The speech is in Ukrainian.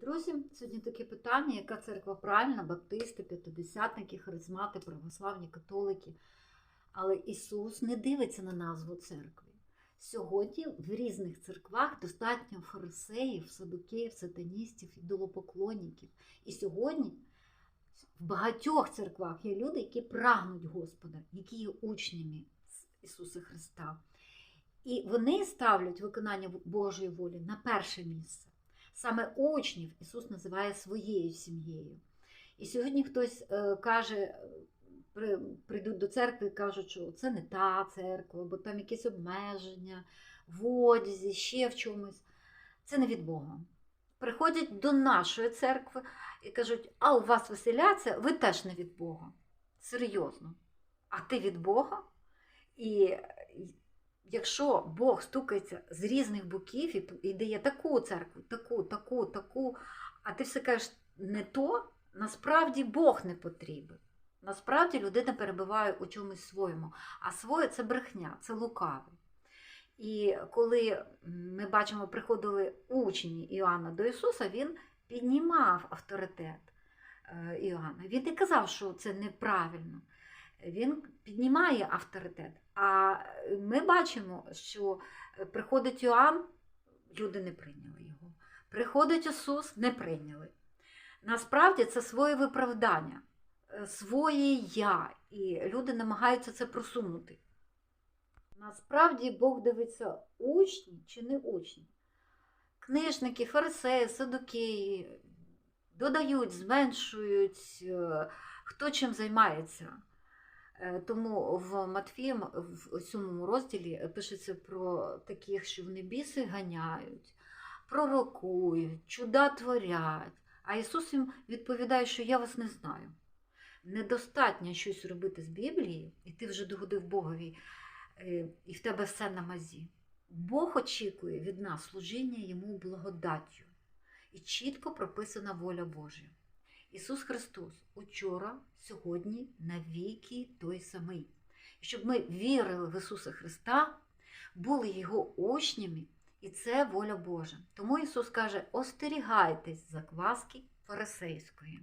друзі, сьогодні таке питання, яка церква правильна, баптисти, п'ятидесятники, харизмати, православні, католики. Але Ісус не дивиться на назву церкви. Сьогодні в різних церквах достатньо фарисеїв, садукеїв, сатаністів, ідолопоклонників. І сьогодні в багатьох церквах є люди, які прагнуть Господа, які є учнями Ісуса Христа. І вони ставлять виконання Божої волі на перше місце. Саме учнів Ісус називає своєю сім'єю. І сьогодні хтось е, каже, при, прийдуть до церкви і кажуть, що це не та церква, бо там якісь обмеження в одязі, ще в чомусь. Це не від Бога. Приходять до нашої церкви і кажуть, а у вас веселяться, ви теж не від Бога. Серйозно. А ти від Бога? І якщо Бог стукається з різних боків і, дає таку церкву, таку, таку, таку, а ти все кажеш не то, насправді Бог не потрібен. Насправді людина перебуває у чомусь своєму, а своє це брехня, це лукаве. І коли ми бачимо, приходили учні Іоанна до Ісуса, Він піднімав авторитет е, Іоанна. Він не казав, що це неправильно. Він піднімає авторитет. А ми бачимо, що приходить Іоанн, люди не прийняли його. Приходить Ісус, не прийняли. Насправді це своє виправдання, своє я, і люди намагаються це просунути. Насправді Бог дивиться учні чи не учні. Книжники, фарисеї, садукеї додають, зменшують, хто чим займається. Тому в Матфієм в сьомому розділі пишеться про таких, що вони біси ганяють, пророкують, чуда творять. А Ісус їм відповідає, що я вас не знаю. Недостатньо щось робити з Біблії, і ти вже догодив Богові, і в тебе все на мазі. Бог очікує від нас служіння йому благодаттю. І чітко прописана воля Божа. Ісус Христос учора, сьогодні, навіки той самий. Щоб ми вірили в Ісуса Христа, були Його учнями, і це воля Божа. Тому Ісус каже: остерігайтесь закваски фарисейської.